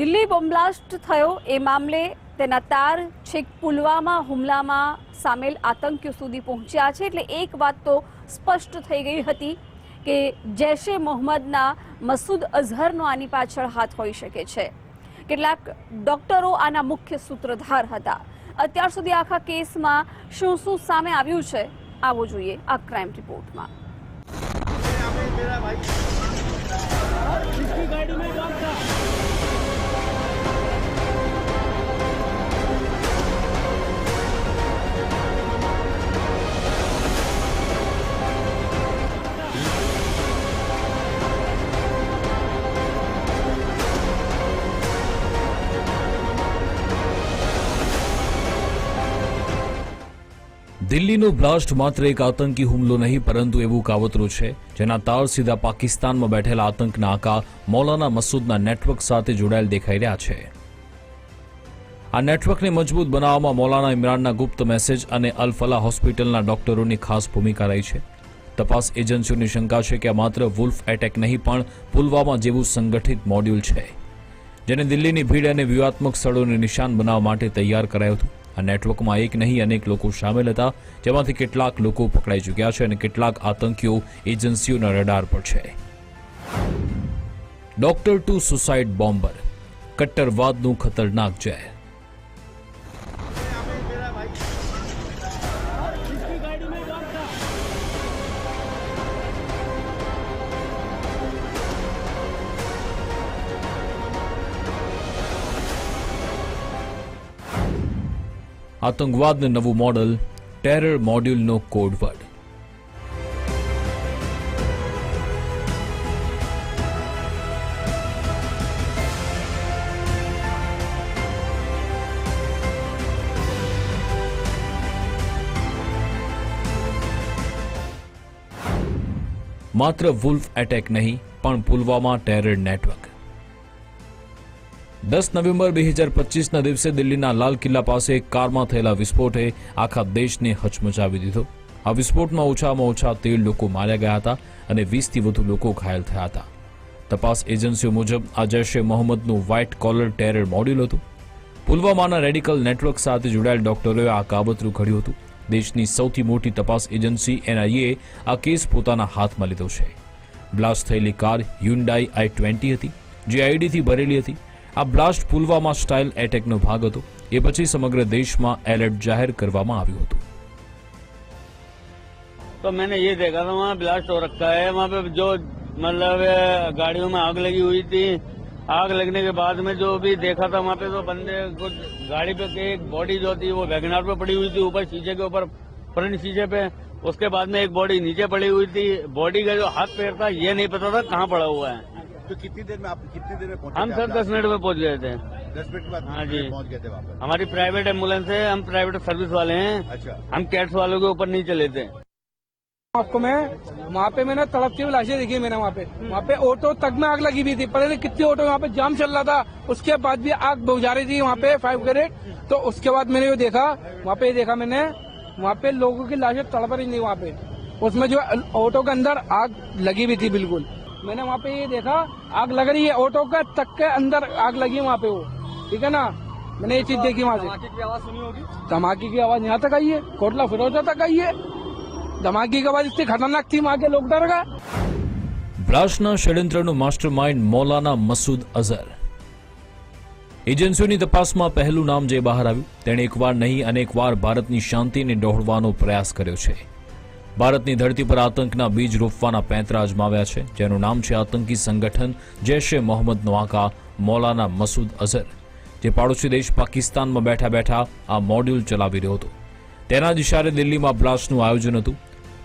દિલ્હી બોમ્બ્લાસ્ટ થયો. એ મામલે તેના તાર છેક પુલવામા હુમલામાં સામેલ આતંકીઓ સુધી પહોંચ્યા છે. એટલે એક વાત તો સ્પષ્ટ થઈ ગઈ હતી કે જૈશે મોહમ્મદના મસૂદ અઝહરનો આની પાછળ હાથ હોઈ શકે છે. કેટલાક ડોક્ટરો આના મુખ્ય સૂત્રધાર હતા. અત્યાર સુધી આખા કેસમાં શું શું સામે આવ્યું છે, આવો જોઈએ આ ક્રાઇમ રિપોર્ટમાં દિલ્હીનો બ્લાસ્ટ માત્ર એક આતંકી હુમલો નહીં, પરંતુ એવું કાવતરું છે, જેના તાર સીધા પાકિસ્તાનમાં બેઠેલા આતંકના આકા મૌલાના મસૂદના નેટવર્ક સાથે જોડાયેલ દેખાઈ રહ્યા છે. આ નેટવર્કને મજબૂત બનાવવામાં મૌલાના ઇમરાનના ગુપ્ત મેસેજ અને અલ ફલાહ હોસ્પિટલના ડોક્ટરોની ખાસ ભૂમિકા રહી છે. તપાસ એજન્સીઓની શંકા છે કે આ માત્ર વુલ્ફ એટેક નહીં, પણ પુલવામા જેવું સંગઠિત મોડ્યુલ છે, જેને દિલ્હીની ભીડ અને વ્યૂહાત્મક સ્થળોને નિશાન બનાવવા માટે તૈયાર કરાયું હતું. આ નેટવર્કમાં એક નહીં, અનેક લોકો સામેલ હતા, જેમાંથી કેટલાક લોકો પકડાઈ ચૂક્યા છે અને કેટલાક આતંકીઓ એજન્સીઓના રડાર પર છે. ડોક્ટર ટુ સુસાઇડ બોમ્બર કટ્ટરવાદનું ખતરનાક ઝેર આતંકવાદનું નવું મોડલ ટેરર મોડ્યુલનો કોડવર્ડ માત્ર વુલ્ફ એટેક નહીં પણ પુલવામા ટેરર નેટવર્ક દસ નવેમ્બર બે હજાર પચીસના દિવસે દિલ્હીના લાલ કિલ્લા પાસે કારમાં થયેલા વિસ્ફોટે આખા દેશને હચમચાવી દીધો. આ વિસ્ફોટમાં ઓછામાં ઓછા તેર લોકો માર્યા ગયા હતા અને વીસથી વધુ લોકો ઘાયલ થયા હતા. તપાસ એજન્સીઓ મુજબ આ જૈશે મોહમ્મદનું વ્હાઇટ કોલર ટેરર મોડ્યુલ હતું. પુલવામાના રેડિકલ નેટવર્ક સાથે જોડાયેલ ડોક્ટરોએ આ કાબતરું ઘડ્યું હતું. દેશની સૌથી મોટી તપાસ એજન્સી એનઆઈએ આ કેસ પોતાના હાથમાં લીધો છે. બ્લાસ્ટ થયેલી કાર યુન્ડાઈ આઈ ટ્વેન્ટી હતી, જે આઈડીથી ભરેલી હતી. આ બ્લાસ્ટ પુલવામા સ્ટાઇલ એટેકનો ભાગ હતો એ પછી સમગ્ર દેશમાં એલર્ટ જાહેર કરવામાં આવ્યું હતું तो मैंने ये देखा था वहाँ ब्लास्ट हो रखा है वहाँ पे जो मतलब अ, गाड़ियों में आग लगी हुई थी आग लगने के बाद में जो भी देखा था वहाँ पे तो बंदे कुछ गाड़ी पे के एक बॉडी जो थी वो वैगनार पे पड़ी हुई थी ऊपर शीशे के ऊपर फ्रंट शीशे पे उसके बाद में एक बॉडी नीचे पड़ी हुई थी बॉडी का जो हाथ पैर था ये नहीं पता था कहाँ पड़ा हुआ है तो कितनी देर में आप कितनी देर में पहुँचे हम सर दस मिनट में पहुँच गए थे। दस मिनट के बाद हाँ जी। पहुँच गए थे वहाँ पर हमारी प्राइवेट एंबुलेंस है हम प्राइवेट सर्विस वाले हैं। अच्छा। हम कैट्स वालों के ऊपर नहीं चले थे। आपको मैं वहाँ पे मैंने तड़पती हुई लाशें देखी मैंने वहाँ पे। वहाँ पे ऑटो तक में आग लगी हुई थी। पता नहीं कितनी ऑटो वहाँ पे जाम चल रहा था। उसके बाद भी आग बुझा रही थी वहाँ पे फाइव ग्रेड तो उसके बाद मैंने ये देखा वहाँ पे देखा मैंने वहाँ पे लोगों की लाशें तड़प रही थी वहाँ पे। उसमें जो ऑटो के अंदर आग लगी हुई थी बिल्कुल। मैंने वहाँ पे ये देखा आग लग रही है ऑटो के तक के अंदर आग लगी है वहाँ पे वो ठीक है ना मैंने ये चीज देखी वहाँ से धमाके की आवाज सुनी होगी धमाके की आवाज यहाँ तक आई है कोटला फिरोजा तक आई है धमाके की आवाज इतनी खतरनाक थी वहाँ के लोग डर गए બ્લાસ્ટના ષડયંત્રનું માસ્ટરમાઇન્ડ મૌલાના મસૂદ અઝહર એજન્સીઓની તપાસમાં પહેલું નામ જે બહાર આવ્યું તેણે એકવાર નહીં અનેકવાર ભારતની શાંતિને ડહોળવાનો પ્રયાસ કર્યો છે ભારતની ધરતી પર આતંકના બીજ રોપવાના પેંતરા અજમાવ્યા છે, જેનું નામ છે આતંકી સંગઠન જૈશ એ મોહમ્મદનો આકા મૌલાના મસૂદ અઝહર, જે પાડોશી દેશ પાકિસ્તાનમાં બેઠા બેઠા આ મોડ્યુલ ચલાવી રહ્યો હતો. તેના જ ઇશારે દિલ્હીમાં બ્લાસ્ટનું આયોજન હતું.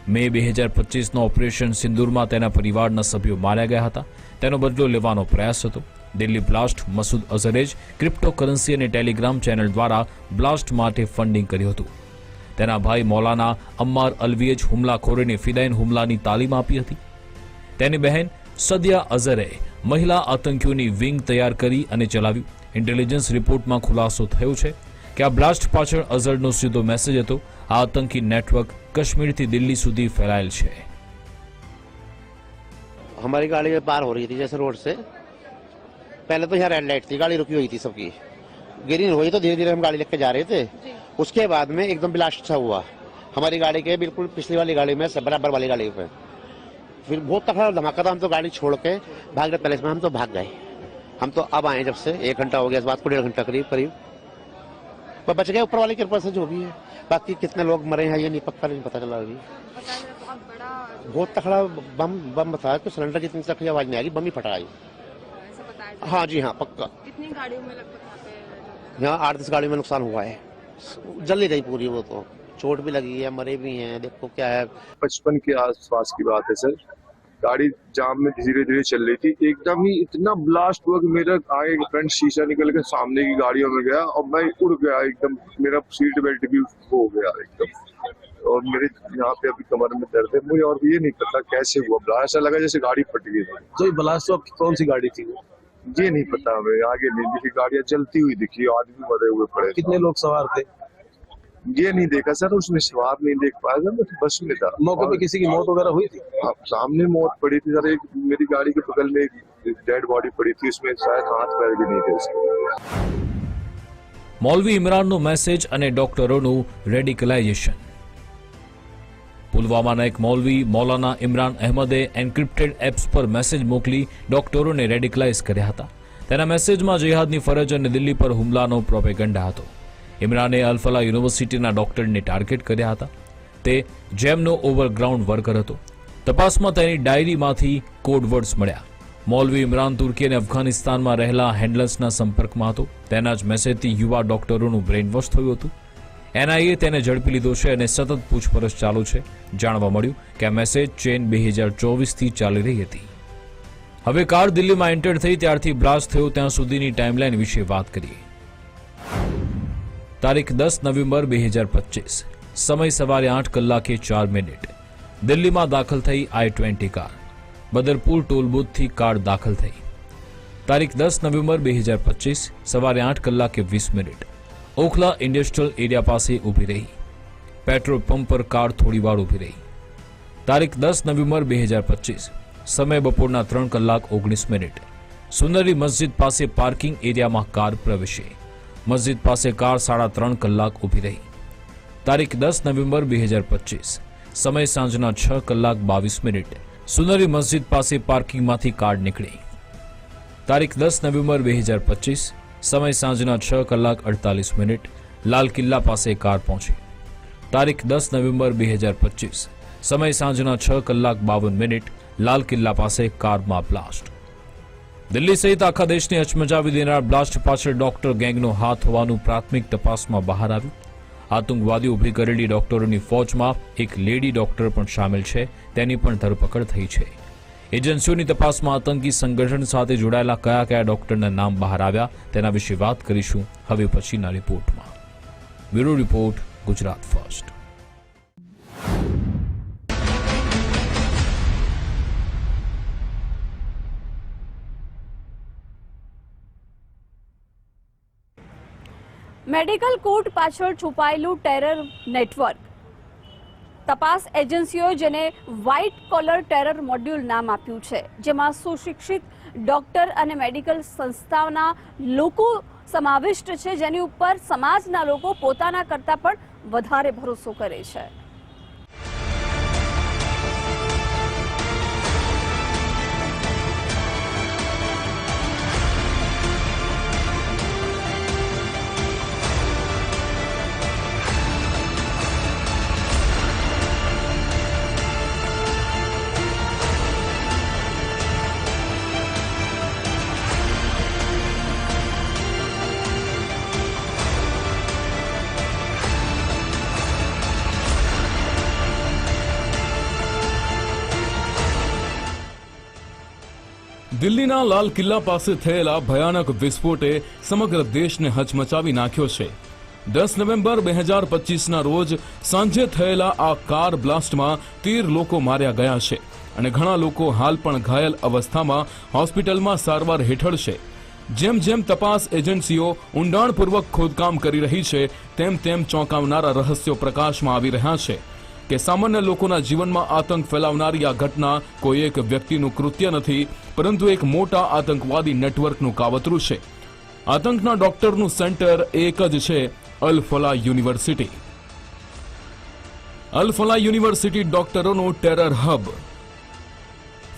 મે બે હજાર પચીસનો ઓપરેશન સિંદૂરમાં તેના પરિવારના સભ્યો માર્યા ગયા હતા. તેનો બદલો લેવાનો પ્રયાસ હતો. દિલ્હી બ્લાસ્ટ મસૂદ અઝહરે જ ક્રિપ્ટોકરન્સી અને ટેલિગ્રામ ચેનલ દ્વારા બ્લાસ્ટ માટે ફંડિંગ કર્યું હતું. તેના ભાઈ મૌલાના અમ્માર અલવીએ જ હુમલાખોરીને ફિદાઇન હુમલાની તાલીમ આપી હતી તેની બહેન સદિયા અઝહરે મહિલા આતંકીઓની વિંગ તૈયાર કરી અને ચલાવ્યું ઇન્ટેલિજન્સ રિપોર્ટમાં ખુલાસો થયો છે કે આ બ્લાસ્ટ પાછળ અઝહરનો સીધો મેસેજ હતો આ આતંકી નેટવર્ક કાશ્મીરથી દિલ્હી સુધી ફેલાયેલ છે हमारी गाड़ी में पार हो रही थी जैसे रोड से पहले तो यहाँ रेड लाइट थी गाड़ी रुकी हुई थी सबकी ग्रीन हुई तो धीरे धीरे हम गाड़ी लेके जा रहे थे उसके बाद में एकदम ब्लास्ट सा हुआ। हमारी गाड़ी के बिल्कुल पिछली वाली गाड़ी में बराबर वाली गाड़ी पे फिर बहुत तकड़ा धमाका था हम तो गाड़ी छोड़ के भाग रहे पैलेस में हम तो भाग गए। हम तो अब आए जब से एक घंटा हो गया इस बात को डेढ़ घंटा करीब करीब। पर बच गए ऊपर वाली कृपा से जो भी है। बाकी कितने लोग मरे हैं ये नहीं पक्का नहीं पता चला अभी। बहुत तकड़ा बम बम बताया कि सिलेंडर की इतनी तकड़ी आवाज़ नहीं आ रही बम ही फटा आई। हाँ जी हाँ पक्का। कितनी गाड़ियों में लगभग यहाँ यहाँ आठ दस गाड़ी में नुकसान हुआ है। जल ही गई पूरी वो तो। चोट भी लगी है मरे भी हैं देखो क्या है। पचपन के आसपास की बात है सर। गाड़ी जाम में धीरे धीरे चल रही थी। एकदम ही इतना ब्लास्ट हुआ कि मेरा आगे का फ्रंट शीशा निकल के सामने की गाड़ियों में गया और मैं उड़ गया एकदम। मेरा सीट बेल्ट भी हो गया एकदम। और मेरे यहाँ पे अभी कमर में दर्द है। मुझे और ये नहीं पता कैसे हुआ। ब्लास्ट ऐसा लगा जैसे गाड़ी फट गई। थी तो ब्लास्ट ऑफ़ कौन सी गाड़ी थी? ये नहीं पता हमें आगे नहीं दिखी गाड़ियां जलती हुई दिखी आदमी मरे हुए पड़े कितने लोग सवार थे ये नहीं देखा सर उसमें सवार नहीं देख पाया सर मैं तो बस में था मौके पे और- किसी की मौत वगैरह हुई थी हाँ, सामने मौत पड़ी थी सर एक मेरी गाड़ी के बगल में एक डेड बॉडी पड़ी थी उसमें शायद हाथ पैर भी नहीं थे उसके મૌલવી ઇમરાનનો મેસેજ અને ડોક્ટરોનું રેડિકલાઇઝેશન પુલવામાના એક મૌલવી મૌલાના ઇમરાન અહેમદે એન્ક્રિપ્ટેડ એપ્સ પર મેસેજ મોકલી ડોક્ટરોને રેડિકલાઇઝ કર્યા હતા. તેના મેસેજમાં જેહાદની ફરજ અને દિલ્હી પર હુમલાનો પ્રોપેગંડા હતો. ઇમરાને અલફલા યુનિવર્સિટીના ડોક્ટરને ટાર્ગેટ કર્યા હતા. તે જેમનો ઓવરગ્રાઉન્ડ વર્કર હતો. તપાસમાં તેની ડાયરીમાંથી કોડવર્ડ્સ મળ્યા. મૌલવી ઇમરાન તુર્કી અને અફઘાનિસ્તાનમાં રહેલા હેન્ડલર્સના સંપર્કમાં હતો. તેના જ મેસેજથી યુવા ડોક્ટરોનું બ્રેઇનવોશ થયું હતું. એનઆઈએ તેને ઝડપી લીધો છે અને સતત પૂછપરછ ચાલુ છે. જાણવા મળ્યું કે આ મેસેજ ચેન બે હજાર ચોવીસથી ચાલી રહી હતી. હવે કાર દિલ્હીમાં એન્ટર થઈ ત્યારથી બ્લાસ્ટ થયો, ત્યાં સુધીની ટાઈમલાઈન વિશે વાત કરીએ. તારીખ દસ નવેમ્બર બે હજાર પચીસ, સમય સવારે આઠ કલાકે ચાર મિનિટ. દિલ્હીમાં દાખલ થઈ આઈ ટ્વેન્ટી કાર. બદરપુર ટોલબુથથી કાર દાખલ થઈ. તારીખ દસ નવેમ્બર બે હજાર પચીસ, સવારે આઠ કલાકે વીસ મિનિટ. ઓખલા ઇન્ડસ્ટ્રીયલ એરિયા પાસે ઊભી રહી. પેટ્રોલ પંપ પર કાર થોડીવાર ઊભી રહી. તારીખ દસ નવેમ્બર બે હજાર પચીસ, સમય બપોરના ત્રણ કલાક ઓગણીસ મિનિટ. સુંદરી મસ્જિદ પાસે પાર્કિંગ એરિયામાં કાર પ્રવેશી. મસ્જિદ પાસે કાર સાડા ત્રણ કલાક ઊભી રહી. તારીખ દસ નવેમ્બર બે હજાર પચીસ, સમય સાંજના છ કલાક બાવીસ મિનિટ. સુનરી મસ્જિદ પાસે પાર્કિંગમાંથી કાર નીકળી. તારીખ દસ નવેમ્બર બે હજાર પચીસ સમય સાંજના છ કલાક અડતાલીસ મિનિટ, લાલ કિલ્લા પાસે કાર પહોંચી. તારીખ દસ નવેમ્બર બે હજાર પચીસ, સમય સાંજના છ કલાક બાવન મિનિટ, લાલ કિલ્લા પાસે કારમાં બ્લાસ્ટ. દિલ્હી સહિત આખા દેશને હચમચાવી દેનાર બ્લાસ્ટ પાછળ ડોક્ટર ગેંગનો હાથ હોવાનું પ્રાથમિક તપાસમાં બહાર આવ્યું. આતંકવાદીઓ ઊભી કરેલી ડોક્ટરોની ફોજમાં એક લેડી ડોક્ટર પણ સામેલ છે, તેની પણ ધરપકડ થઈ છે. એજન્સીઓની તપાસમાં આતંકી સંગઠન સાથે જોડાયેલા કયા કયા ડોક્ટરના નામ બહાર આવ્યા તેના વિશે વાત કરીશું હવે પછીના રિપોર્ટમાં. Bureau report, Gujarat first. Medical coat પાછળ છુપાયેલું ટેરર નેટવર્ક. તપાસ એજન્સીઓએ જેને વ્હાઇટ કોલર ટેરર મોડ્યુલ નામ આપ્યું છે, જેમાં સુશિક્ષિત ડોક્ટર અને મેડિકલ સંસ્થાઓના લોકો સમાવિષ્ટ છે, જેની ઉપર સમાજના લોકો પોતાના કરતાં પણ વધારે ભરોસો કરે છે. દિલ્હીના લાલ કિલ્લા પાસે થયેલા ભયાનક વિસ્ફોટે સમગ્ર દેશને હચમચાવી નાખ્યો છે. દસ નવેમ્બર બે હજાર પચીસના રોજ સાંજે થયેલા આ કાર બ્લાસ્ટમાં તેર લોકો માર્યા ગયા છે અને ઘણા લોકો હાલ પણ ઘાયલ અવસ્થામાં હોસ્પિટલમાં સારવાર હેઠળ છે. જેમ જેમ તપાસ એજન્સીઓ ઊંડાણપૂર્વક ખોદકામ કરી રહી છે, તેમ તેમ ચોંકાવનારા રહસ્યો પ્રકાશમાં આવી રહ્યા છે. કે સામાન્ય લોકોના જીવનમાં આતંક ફેલાવનારી આ ઘટના કોઈ એક વ્યક્તિનું કૃત્ય નથી, પરંતુ એક મોટા આતંકવાદી નેટવર્કનું કાવતરું છે. આતંકના ડોક્ટરનું સેન્ટર એક જ છે અલ ફલા યુનિવર્સિટી. અલ ફલા યુનિવર્સિટી ડોક્ટરોનો ટેરર હબ.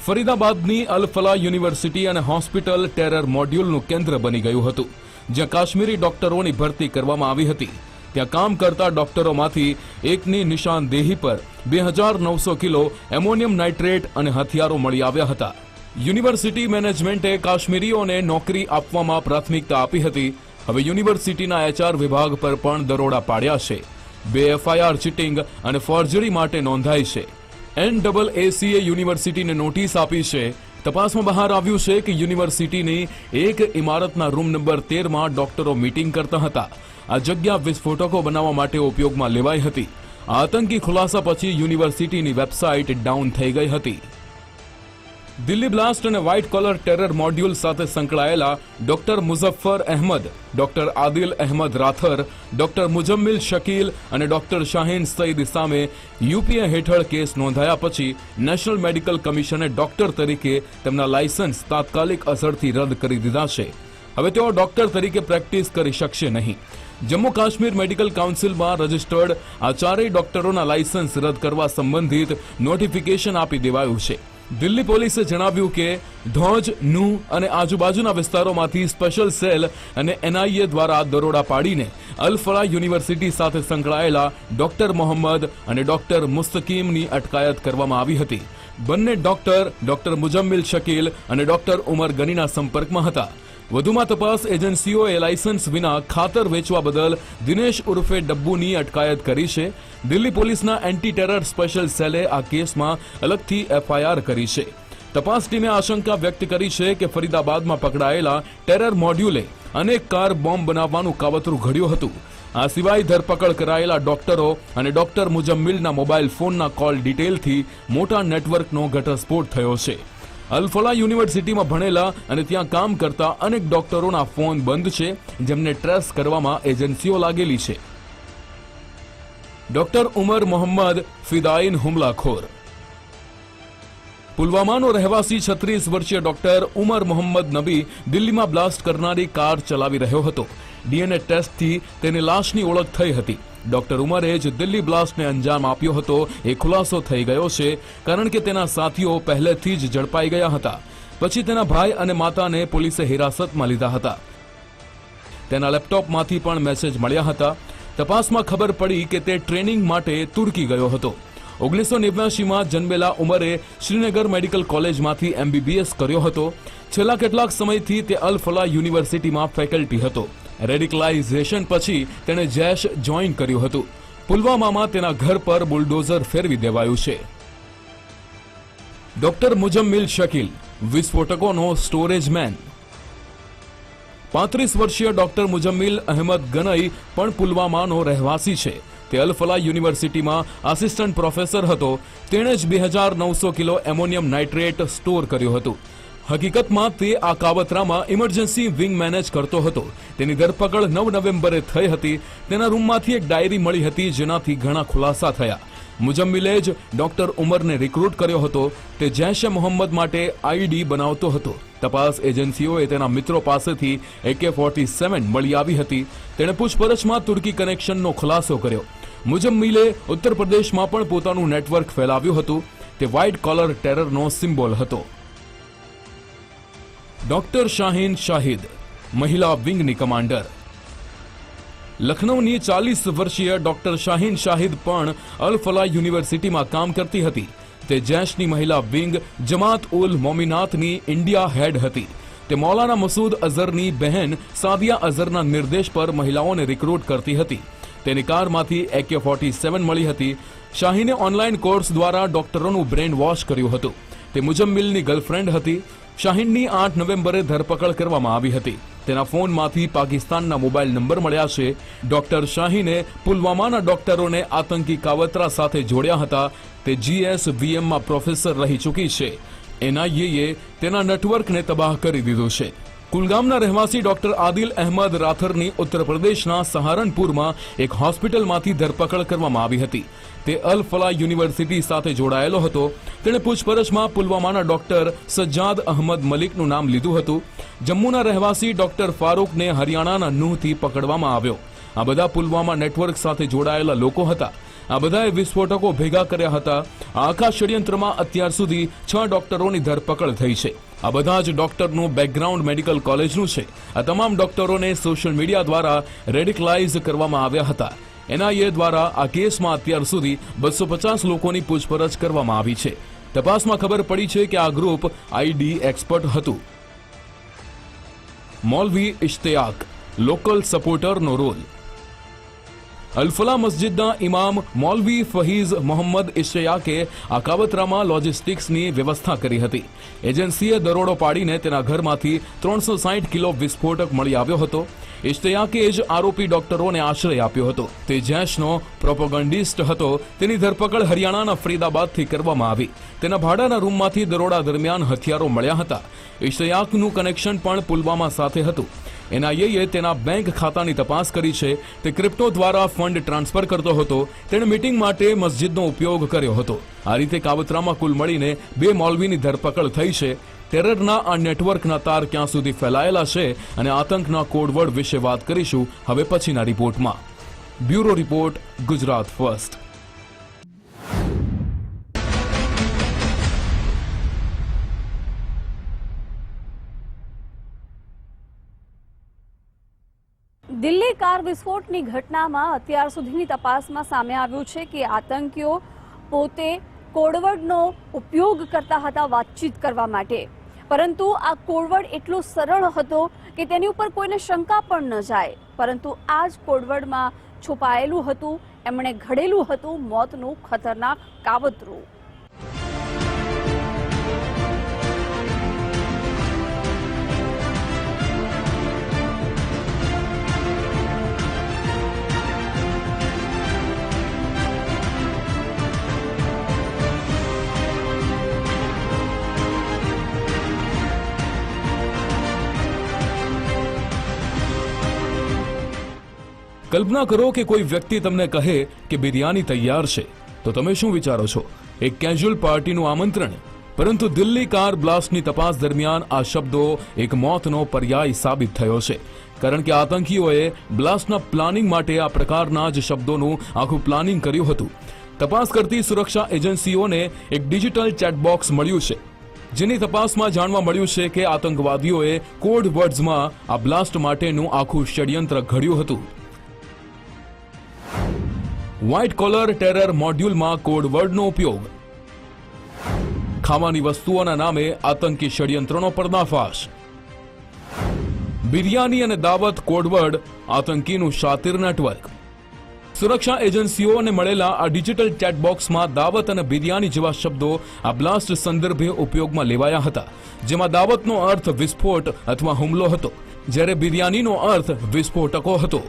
ફરીદાબાદની અલ ફલા યુનિવર્સિટી અને હોસ્પિટલ ટેરર મોડ્યુલનું કેન્દ્ર બની ગયું હતું, જ્યાં કાશ્મીરી ડોક્ટરોની ભરતી કરવામાં આવી હતી. ત્યાં કામ કરતા ડોક્ટરોમાંથી એકની નિશાનદેહી પર બે હજાર નવસો કિલો એમોનિયમ નાઇટ્રેટ અને હથિયારો મળી આવ્યા હતા. યુનિવર્સિટી મેનેજમેન્ટે કાશ્મીરીઓને નોકરી આપવામાં પ્રાથમિકતા આપી હતી. હવે યુનિવર્સિટીના એચઆર વિભાગ પર પણ દરોડા પાડ્યા છે. બે એફઆઈઆર ચીટિંગ અને ફોર્જરી માટે નોંધાઈ છે. એન ડબલ એસીએ યુનિવર્સિટીને નોટિસ આપી છે. તપાસમાં બહાર આવ્યું છે કે યુનિવર્સિટીની એક ઇમારતના રૂમ નંબર તેરમાં ડોક્ટરો મીટિંગ કરતા હતા. આ જગ્યા વિસ્ફોટકો બનાવવા માટે ઉપયોગમાં લેવાઈ હતી. આતંકી ખુલાસા પછી યુનિવર્સિટીની વેબસાઇટ ડાઉન થઈ ગઈ હતી. દિલ્હી બ્લાસ્ટ અને વ્હાઇટ કોલર ટેરર મોડ્યુલ સાથે સંકળાયેલા doctor Muzaffar Ahmed, doctor Adil Ahmed Rather, doctor Muzammil Shakeel અને ડોક્ટર શાહીન સઈદ સામે યુપીએ હેઠળ કેસ નોંધાયા પછી નેશનલ મેડિકલ કમિશને ડોક્ટર તરીકે તેમના લાયસન્સ તાત્કાલિક અસરથી રદ કરી દીધા છે. હવે તેઓ ડોક્ટર તરીકે પ્રેક્ટિસ કરી શકશે નહીં. જમ્મુ કાશ્મીર મેડિકલ કાઉન્સિલમાં રજિસ્ટર્ડ આ ચારેય ડોક્ટરોના લાયસન્સ રદ કરવા સંબંધિત નોટિફિકેશન આપી દેવાયું છે. દિલ્હી પોલીસે જણાવ્યું કે, ધોજ, નું અને આજુબાજુના વિસ્તારોમાંથી સ્પેશિયલ સેલ અને એનઆઈએ દ્વારા દરોડા પાડીને અલફરા યુનિવર્સિટી સાથે સંકળાયેલા ડોક્ટર મોહમ્મદ અને ડોક્ટર મુસ્તકીમની અટકાયત કરવામાં આવી હતી. બંને ડોક્ટર ડોક્ટર મુજમ્મિલ શકીલ અને ડોક્ટર ઉમર ગનીના સંપર્કમાં હતા. વધુમાં તપાસ એજન્સીઓએ લાયસન્સ વિના ખાતર વેચવા બદલ દિનેશ ઉર્ફે ડબ્બુની અટકાયત કરી છે. દિલ્હી પોલીસના એન્ટી ટેરર સ્પેશિયલ સેલે આ કેસમાં અલગથી એફઆઈઆર કરી છે. તપાસ ટીમે આશંકા વ્યક્ત કરી છે કે ફરીદાબાદમાં પકડાયેલા ટેરર મોડ્યુલે અનેક કાર બોમ્બ બનાવવાનું કાવતરું ઘડ્યું હતું. આ સિવાય ધરપકડ કરાયેલા ડોક્ટરો અને ડોક્ટર મુજમ્મિલના મોબાઈલ ફોનના કોલ ડિટેલથી મોટા નેટવર્કનો ઘટસ્ફોટ થયો છે. અલફલા યુનિવર્સિટીમાં ભણેલા અને ત્યાં કામ કરતા અનેક ડોક્ટરોના ફોન બંધ છે, જેમને ટ્રેસ કરવામાં એજન્સીઓ લાગેલી છે. ડોક્ટર ઉમર મોહમ્મદ ફિદાઇન હુમલાખોર. પુલવામાનો રહેવાસી છત્રીસ વર્ષીય ડોક્ટર ઉમર મોહમ્મદ નબી દિલ્હીમાં બ્લાસ્ટ કરનારી કાર ચલાવી રહ્યો હતો. ડીએનએ ટેસ્ટથી તેની લાશની ઓળખ થઈ હતી. ડોક્ટર ઉમરે જ દિલ્હી બ્લાસ્ટને અંજામ આપ્યો હતો. એ ખુલાસો થઈ ગયો છે, કારણ કે તેના સાથીઓ પહેલેથી જ ઝડપાઈ ગયા હતા. પછી તેના ભાઈ અને માતાને પોલીસે હિરાસતમાં લીધા હતા. તેના લેપટોપમાંથી પણ મેસેજ મળ્યા હતા. તપાસમાં ખબર પડી કે તે ટ્રેનિંગ માટે તુર્કી ગયો હતો. ઓગણીસો નેવ્યાસીમાં જન્મેલા ઉમરે શ્રીનગર મેડિકલ કોલેજમાંથી એમબીબીએસ કર્યો હતો. છેલ્લા કેટલાક સમયથી તે અલ ફલા યુનિવર્સિટીમાં ફેકલ્ટી હતો. રેડિકલાઇઝેશન પછી તેણે જેશ જોઈન કર્યું હતું. પુલવામામાં તેના ઘર પર બુલડોઝર ફેરવી દેવાયું છે. ડોક્ટર મુજમ્મિલ શકીલ વિસ્ફોટકોનો સ્ટોરેજ મેન. પાંત્રીસ વર્ષીય ડોક્ટર મુજમ્મિલ અહેમદ ગનઈ પણ પુલવામાનો રહેવાસી છે. તે અલફલા યુનિવર્સિટીમાં આસિસ્ટન્ટ પ્રોફેસર હતો. તેણે જ બે હજાર નવસો કિલો એમોનિયમ નાઇટ્રેટ સ્ટોર કર્યું હતું. હકીકતમાં તે આ કાવતરામાં ઇમરજન્સી વિંગ મેનેજ કરતો હતો. તેની ધરપકડ નવ નવેમ્બરે થઈ હતી. તેના રૂમમાંથી એક ડાયરી મળી હતી જેનાથી ઘણા ખુલાસા થયા. મુજમ્મિલે જ ડોક્ટર ઉમરને રિક્રુટ કર્યો હતો. તે જૈશ મોહમ્મદ માટે આઈડી બનાવતો હતો. તપાસ એજન્સીઓએ તેના મિત્રો પાસેથી એકે ફોર્ટી સેવન મળી આવી હતી. તેણે પૂછપરછમાં તુર્કી કનેક્શનનો ખુલાસો કર્યો. મુજમ્મિલે ઉત્તર પ્રદેશમાં પણ પોતાનું નેટવર્ક ફેલાવ્યું હતું. તે વ્હાઇટ કોલર ટેરરનો સિમ્બોલ હતો. ડોક્ટર શાહીન શાહિદ, મહિલા વિંગની કમાન્ડર. લખનૌની ચાલીસ વર્ષીય ડોક્ટર શાહીન શાહિદ પણ અલ ફલા યુનિવર્સિટીમાં કામ કરતી હતી. તે જૈશની મહિલા વિંગ જમાત ઉલ મોમિનાથની ઇન્ડિયા હેડ હતી. તે મૌલાના મસૂદ અઝરની બહેન સાદિયા અઝરના નિર્દેશ પર મહિલાઓને રિક્રુટ કરતી હતી. તેની કારમાંથી એકે ફોર્ટી સેવન મળી હતી. શાહીને ઓનલાઈન કોર્સ દ્વારા ડોક્ટરોનું બ્રેન વોશ કર્યું હતું. તે મુજમ્મિલની ગર્લફ્રેન્ડ હતી. શાહીનની આઠ નવેમ્બરે ધરપકડ કરવામાં આવી હતી. તેના ફોનમાંથી પાકિસ્તાનના મોબાઈલ નંબર મળ્યા છે. ડોક્ટર શાહીને પુલવામાના ડોક્ટરોને આતંકી કાવતરા સાથે જોડ્યા હતા. તે જીએસવીએમમાં પ્રોફેસર રહી ચૂકી છે. એનઆઈએએ તેના નેટવર્કને તબાહ કરી દીધું છે. કુલગામના રહેવાસી ડોક્ટર આદિલ અહેમદ રાથરની ઉત્તર પ્રદેશના સહારનપુરમાં એક હોસ્પિટલમાંથી ધરપકડ કરવામાં આવી હતી. તે અલ ફલા યુનિવર્સિટી સાથે જોડાયેલો હતો. તેણે પૂછપરછમાં પુલવામાના ડોક્ટર સજ્જાદ અહમદ મલિકનું નામ લીધું હતું. જમ્મુના રહેવાસી ડોક્ટર ફારૂકને હરિયાણાના નુહથી પકડવામાં આવ્યો. આ બધા પુલવામા નેટવર્ક સાથે જોડાયેલા લોકો હતા. આ બધાએ વિસ્ફોટકો ભેગા કર્યા હતા. આખા ષડયંત્રમાં અત્યાર સુધી છ ડોક્ટરોની ધરપકડ થઈ છે. આ બધા જ ડોક્ટરનું બેકગ્રાઉન્ડ મેડિકલ કોલેજનું છે. આ તમામ ડોક્ટરોને સોશિયલ મીડિયા દ્વારા રેડિકલાઇઝ કરવામાં આવ્યા હતા. એનઆઈએ દ્વારા આ કેસમાં અત્યાર સુધી બસો પચાસ લોકોની પૂછપરછ કરવામાં આવી છે. તપાસમાં ખબર પડી છે કે આ ગ્રુપ આઈડી એક્સપર્ટ હતું. મોલવી ઇશ્તિયાક લોકલ સપોર્ટરનો રોલ. અલફલા મસ્જિદના ઇમામ મૌલવી ફહીઝ મોહમ્મદ ઇશયાકે આ કાવતરામાં લોજિસ્ટિક્સની વ્યવસ્થા કરી હતી. એજન્સીએ દરોડો પાડીને તેના ઘરમાંથી ત્રણસો સાઠ કિલો વિસ્ફોટક મળી આવ્યો હતો. ઇશ્તયાકે જ આરોપી ડોક્ટરોને આશ્રય આપ્યો હતો. તે જેશનો પ્રોપોગન્ડિસ્ટ હતો, તેની ધરપકડ હરિયાણાના ફરીદાબાદથી કરવામાં આવી. તેના ભાડાના રૂમમાંથી દરોડા દરમિયાન હથિયારો મળ્યા હતા. ઇશ્તયાકનું કનેક્શન પણ પુલવામા સાથે હતું. એનઆઈએએ તેના બેંક ખાતાની તપાસ કરી છે. તે ક્રિપ્ટો દ્વારા ફંડ ટ્રાન્સફર કરતો હતો. તેણે મીટિંગ માટે મસ્જિદનો ઉપયોગ કર્યો હતો. આ રીતે કાવતરામાં કુલ મળીને બે મૌલવીની ધરપકડ થઈ છે. ટેરરના આ નેટવર્કના તાર ક્યાં સુધી ફેલાયેલા છે અને આતંકના કોડવર્ડ વિશે વાત કરીશું હવે પછીના રિપોર્ટમાં. Bureau report Gujarat first. Delhi car વિસ્ફોટની ઘટનામાં અત્યાર સુધીની તપાસમાં સામે આવ્યું છે કે આતંકીઓ પોતે કોડવડનો ઉપયોગ કરતા હતા વાતચીત કરવા માટે. પરંતુ આ કોડવડ એટલો સરળ હતો કે તેની ઉપર કોઈને શંકા પણ ન જાય. પરંતુ આ જ કોડવડમાં છુપાયેલું હતું, એમણે ઘડેલું હતું મોતનું ખતરનાક કાવતરું. કલ્પના કરો કે કોઈ વ્યક્તિ તમને કહે કે બિરયાની તૈયાર છે, તો તમે શું વિચારો છો? એક કેઝ્યુઅલ પાર્ટીનું આમંત્રણ? પરંતુ દિલ્હી કાર બ્લાસ્ટની તપાસ દરમિયાન આ શબ્દો એક મોતનો પર્યાય સાબિત થયો છે. કારણ કે આતંકીઓએ બ્લાસ્ટના પ્લાનિંગ માટે આ પ્રકારના જ શબ્દોનું આખું પ્લાનિંગ કર્યું હતું. તપાસ કરતી સુરક્ષા એજન્સીઓને એક ડિજિટલ ચેટબોક્સ મળ્યું છે. જેની તપાસમાં જાણવા મળ્યું છે કે આતંકવાદીઓએ કોડ વર્ડ્સમાં આ બ્લાસ્ટ માટેનું આખું ષડયંત્ર ઘડ્યું હતું. વ્હાઇટ કોલર ટેરર મોડ્યુલમાં કોડ વર્ડનો ઉપયોગ. ખાવાની વસ્તુઓના નામે આતંકી ષડયંત્રનો પર્દાફાશ. બિરયાની અને દાવત કોડવર્ડ આતંકીનું શાતિર નેટવર્ક સુરક્ષા એજન્સીઓને મળેલા આ ડિજિટલ ચેટબોક્સમાં દાવત અને બિરયાની જેવા શબ્દો આ બ્લાસ્ટ સંદર્ભે ઉપયોગમાં લેવાયા હતા. જેમાં દાવતનો અર્થ વિસ્ફોટ અથવા હુમલો હતો. જ્યારે બિરયાનીનો અર્થ વિસ્ફોટકો હતો.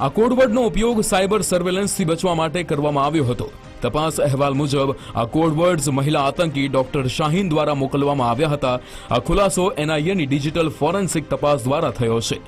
આ કોડવર્ડનો ઉપયોગ સાયબર સર્વેલન્સથી બચવા માટે કરવામાં આવ્યો હતો. તપાસ અહેવાલ મુજબ, આ કોડવર્ડ્સ મહિલા આતંકી ડોક્ટર શાહીન દ્વારા મોકલવામાં આવ્યા હતા. આ ખુલાસો એનઆઈએની ડિજિટલ ફોરેન્સિક તપાસ દ્વારા થયો છે.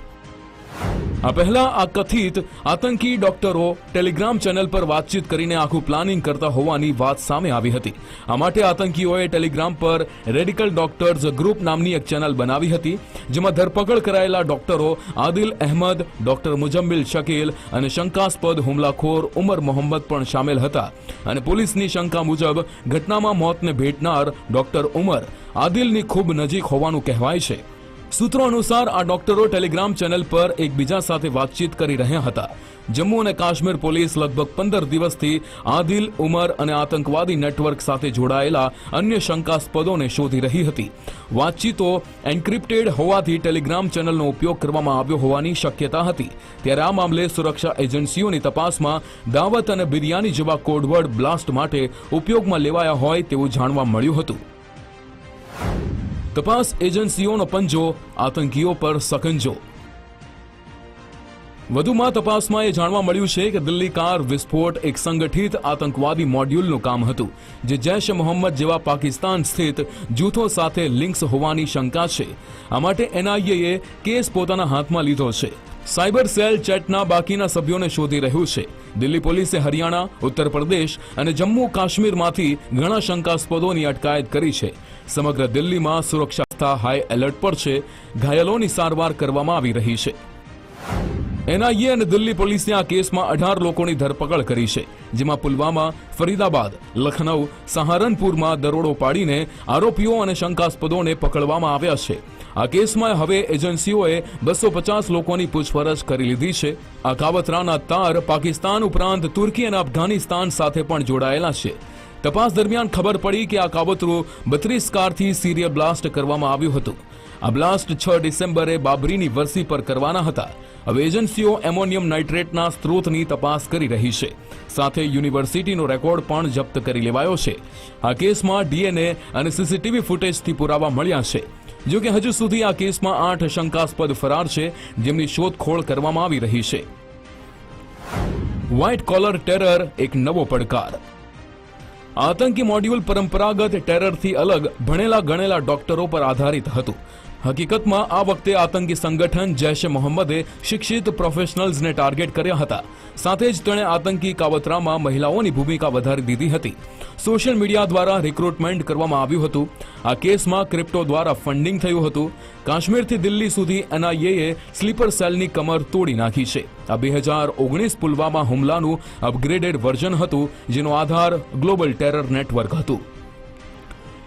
આ પહેલા આ કથિત આતંકી ડોક્ટરો ટેલિગ્રામ ચેનલ પર વાતચીત કરીને આખું પ્લાનિંગ કરતા હોવાની વાત સામે આવી હતી. આ માટે આતંકીઓએ ટેલિગ્રામ પર રેડિકલ ડોક્ટર્સ ગ્રુપ નામની એક ચેનલ બનાવી હતી, જેમાં ધરપકડ કરાયેલા ડોક્ટરો આદિલ અહેમદ, ડોક્ટર મુજમ્મિલ શકીલ અને શંકાસ્પદ હુમલાખોર ઉમર મોહમ્મદ પણ સામેલ હતા અને પોલીસની શંકા મુજબ ઘટનામાં મોતને ભેટનાર ડોક્ટર ઉમર આદિલની ખૂબ નજીક હોવાનું કહેવાય છે. સૂત્રો અનુસાર આ ડોક્ટરો ટેલિગ્રામ ચેનલ પર એકબીજા સાથે વાતચીત કરી રહ્યા હતા. જમ્મુ અને કાશ્મીર પોલીસ લગભગ પંદર દિવસથી આદિલ, ઉમર અને આતંકવાદી નેટવર્ક સાથે જોડાયેલા અન્ય શંકાસ્પદોને શોધી રહી હતી. વાતચીતો એન્ક્રિપ્ટેડ હોવાથી ટેલિગ્રામ ચેનલનો ઉપયોગ કરવામાં આવ્યો હોવાની શક્યતા હતી. ત્યારે આ મામલે સુરક્ષા એજન્સીઓની તપાસમાં દાવત અને બિરયાની જેવા કોડવર્ડ બ્લાસ્ટ માટે ઉપયોગમાં લેવાયા હોય તેવું જાણવા મળ્યું હતું. તપાસ એજન્સીઓનો પંજો, આતંકીઓ પર સકંજો. વધુમાં તપાસમાં એ જાણવા મળ્યું છે કે દિલ્હી કાર વિસ્ફોટ એક સંગઠિત આતંકવાદી મોડ્યુલનું કામ હતું, જે જૈશ મોહમ્મદ જેવા પાકિસ્તાન સ્થિત જૂથો સાથે લિંક્સ હોવાની શંકા છે. આ માટે એનઆઈએ કેસ પોતાના હાથમાં લીધો છે. સાયબર સેલ ચેટના બાકીના સભ્યોને શોધી રહ્યું છે. દિલ્હી પોલીસે હરિયાણા, ઉત્તર પ્રદેશ અને જમ્મુ કાશ્મીરમાંથી ઘણા શંકાસ્પદોની અટકાયત કરી છે. સમગ્ર દિલ્હીમાં સુરક્ષા હાઈ એલર્ટ પર છે. ઘાયલોની સારવાર કરવામાં આવી રહી છે. એનઆઈએ અને દિલ્હી પોલીસે આ કેસમાં અઢાર લોકોની ધરપકડ કરી છે. જેમાં પુલવામા, ફરીદાબાદ, લખનઉ, સહારનપુરમાં દરોડો પાડીને આરોપીઓ અને શંકાસ્પદોને પકડવામાં આવ્યા છે. આ કેસમાં હવે એજન્સીઓએ બસો પચાસ લોકોની પૂછપરછ કરી લીધી છે. આ કાવતરાના તાર પાકિસ્તાન ઉપરાંત તુર્કી અને અફઘાનિસ્તાન સાથે પણ જોડાયેલા છે. તપાસ દરમિયાન ખબર પડી કે આ કાવતરું બત્રીસ કારથી સિરિયલ બ્લાસ્ટ કરવામાં આવ્યું હતું. આ બ્લાસ્ટ છ ડિસેમ્બરે બાબરીની વરસી પર કરવાના હતા. હવે એજન્સીઓ એમોનિયમ નાઇટ્રેટના સ્ત્રોતની તપાસ કરી રહી છે. સાથે યુનિવર્સિટીનો રેકોર્ડ પણ જપ્ત કરી લેવાયો છે. આ કેસમાં ડીએનએ અને સીસીટીવી ફૂટેજથી પુરાવા મળ્યા છે. જો હજુ સુધી આ કેસમાં આઠ શંકાસ્પદ ફરાર છે, જેમની શોધખોળ કરવામાં આવી રહી છે. વ્હાઇટ કોલર ટેરર એક નવો પડકાર. આતંકી મોડ્યુલ પરંપરાગત ટેરરથી અલગ ભણેલા ગણેલા ડોક્ટરો પર આધારિત હતું. હકીકતમાં આ વખતે આતંકી સંગઠન જૈશ મોહમ્મદે શિક્ષિત પ્રોફેશનલ્સને ટાર્ગેટ કર્યા હતા. સાથે જ તેણે આતંકી કાવતરામાં મહિલાઓની ભૂમિકા વધારી દીધી હતી. સોશિયલ મીડિયા દ્વારા રિક્રુટમેન્ટ કરવામાં આવ્યું હતું. આ કેસમાં ક્રિપ્ટો દ્વારા ફંડિંગ થયું હતું. કાશ્મીરથી દિલ્હી સુધી એનઆઈએએ સ્લીપર સેલની કમર તોડી નાખી છે. આ બે હજાર ઓગણીસ પુલવામા હુમલાનું અપગ્રેડેડ વર્ઝન હતું, જેનો આધાર ગ્લોબલ ટેરર નેટવર્ક હતું.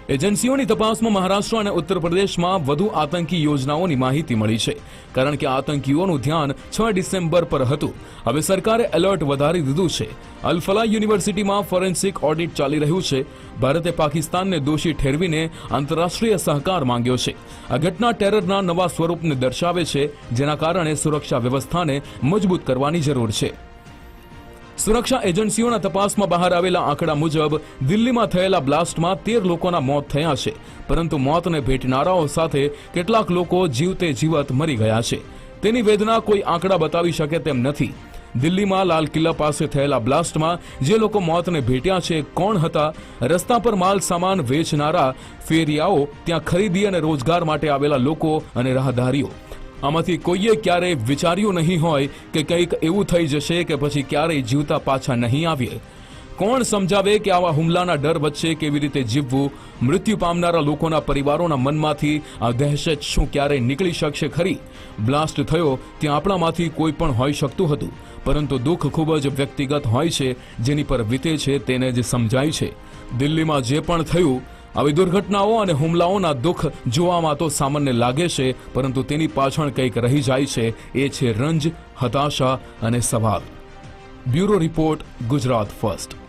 એજન્સીઓની તપાસમાં મહારાષ્ટ્ર અને ઉત્તર પ્રદેશમાં વધુ આતંકી યોજનાઓની માહિતી મળી છે. કારણ કે આતંકીઓનું ધ્યાન છ ડિસેમ્બર પર હતું. હવે સરકારે એલર્ટ વધારી દીધું છે. અલફલા યુનિવર્સિટીમાં ફોરેન્સિક ઓડિટ ચાલી રહ્યું છે. ભારતે પાકિસ્તાનને દોષી ઠેરવીને આંતરરાષ્ટ્રીય સહકાર માંગ્યો છે. આ ઘટના ટેરરના નવા સ્વરૂપને દર્શાવે છે, જેના કારણે સુરક્ષા વ્યવસ્થાને મજબૂત કરવાની જરૂર છે. સુરક્ષા એજન્સીઓના તપાસમાં બહાર આવેલા આંકડા મુજબ દિલ્હીમાં થયેલા બ્લાસ્ટમાં તેર લોકોના મોત થયા છે. પરંતુ મોતને ભેટનારાઓ સાથે કેટલાક લોકો જીવતે જીવત મરી ગયા છે. તેની વેદના કોઈ આંકડા બતાવી શકે તેમ નથી. દિલ્હીમાં લાલ કિલ્લા પાસે થયેલા બ્લાસ્ટમાં જે લોકો મોતને ભેટ્યા છે, કોણ હતા? રસ્તા પર માલ સામાન વેચનારા ફેરિયાઓ, ત્યાં ખરીદી અને રોજગાર માટે આવેલા લોકો અને રાહદારીઓ. આમાંથી કોઈએ ક્યારેય વિચાર્યું નહીં હોય કે કંઈક એવું થઈ જશે કે પછી ક્યારેય જીવતા પાછા નહીં આવીએ. કોણ સમજાવે કે આવા હુમલાના ડર વચ્ચે કેવી રીતે જીવવું? મૃત્યુ પામનારા લોકોના પરિવારોના મનમાંથી આ દહેશત શું ક્યારેય નીકળી શકશે ખરી? બ્લાસ્ટ થયો ત્યાં આપણામાંથી કોઈ પણ હોઈ શકતું હતું, પરંતુ દુઃખ ખૂબ જ વ્યક્તિગત હોય છે, જેની પર વીતે છે તેને જ સમજાય છે. દિલ્હીમાં જે પણ થયું આવી દુર્ઘટનાઓ અને હુમલાઓના દુઃખ જોવામાં તો સામાન્ય લાગે છે, પરંતુ તેની પાછળ કંઈક રહી જાય છે, એ છે રંજ, હતાશા અને સવાલ. Bureau report, Gujarat first.